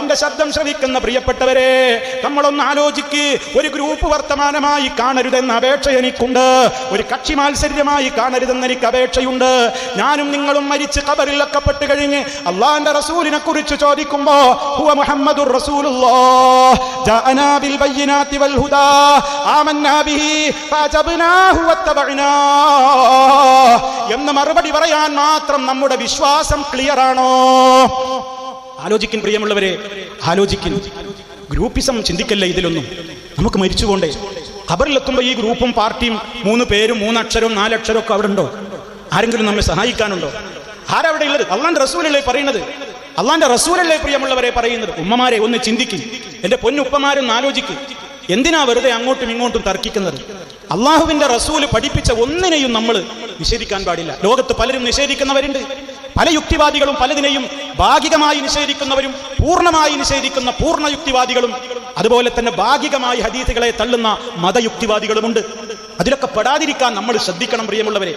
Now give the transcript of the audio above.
എന്റെ ശബ്ദം ശ്രവിക്കുന്ന പ്രിയപ്പെട്ടവരെ നമ്മളൊന്ന് ആലോചിക്ക്. ഒരു ഗ്രൂപ്പ് വർത്തമാനമായി കാണരുതെന്ന അപേക്ഷ എനിക്കുണ്ട്. ഒരു കക്ഷി മാത്സര്യമായി കാണരുതെന്ന് എനിക്ക് അപേക്ഷയുണ്ട്. ഞാനും നിങ്ങളും മരിച്ച് കബറിലൊക്കെപ്പെട്ട് കഴിഞ്ഞ് അള്ളാഹിന്റെ റസൂലിനെ കുറിച്ച് ചോദിക്കുമ്പോ ഹുവ മുഹമ്മദുർ വൽ ഹുദാ ബിഹി വത്തബഅനാ. എന്ന് മറുപടി പറയാൻ മാത്രം നമ്മുടെ വിശ്വാസം ക്ലിയർ ആണോ? ആലോചിക്കും പ്രിയമുള്ളവരെ ആലോചിക്കൻ ഗ്രൂപ്പിസം ചിന്തിക്കല്ലേ ഇതിലൊന്നും? നമുക്ക് മരിച്ചു പോണ്ടേ? ഖബറിലെത്തുമ്പോൾ ഈ ഗ്രൂപ്പും പാർട്ടിയും മൂന്ന് പേരും മൂന്നക്ഷരവും നാലക്ഷരവും ഒക്കെ അവിടെ ഉണ്ടോ ആരെങ്കിലും നമ്മെ സഹായിക്കാനുണ്ടോ? ആരവിടെ ഉള്ളത്? അള്ളാന്റെ റസൂലല്ലേ പറയുന്നത്? അള്ളാന്റെ റസൂലല്ലേ പ്രിയമുള്ളവരെ പറയുന്നത്? ഉമ്മമാരെ ഒന്ന് ചിന്തിക്കും. എന്റെ പൊന്നുപ്പമാരൊന്ന് ആലോചിക്കും. എന്തിനാ വെറുതെ അങ്ങോട്ടും ഇങ്ങോട്ടും തർക്കിക്കുന്നത്? അള്ളാഹുവിന്റെ റസൂൽ പഠിപ്പിച്ച ഒന്നിനെയും നമ്മൾ നിഷേധിക്കാൻ പാടില്ല. ലോകത്ത് പലരും നിഷേധിക്കുന്നവരുണ്ട്. പല യുക്തിവാദികളും പലതിനെയും ഭാഗികമായി നിഷേധിക്കുന്നവരും പൂർണമായി നിഷേധിക്കുന്ന പൂർണ യുക്തിവാദികളും അതുപോലെ തന്നെ ഭാഗികമായി ഹദീസുകളെ തള്ളുന്ന മതയുക്തിവാദികളുമുണ്ട്. അതിലൊക്കെ പെടാതിരിക്കാൻ നമ്മൾ ശ്രദ്ധിക്കണം പ്രിയമുള്ളവരെ.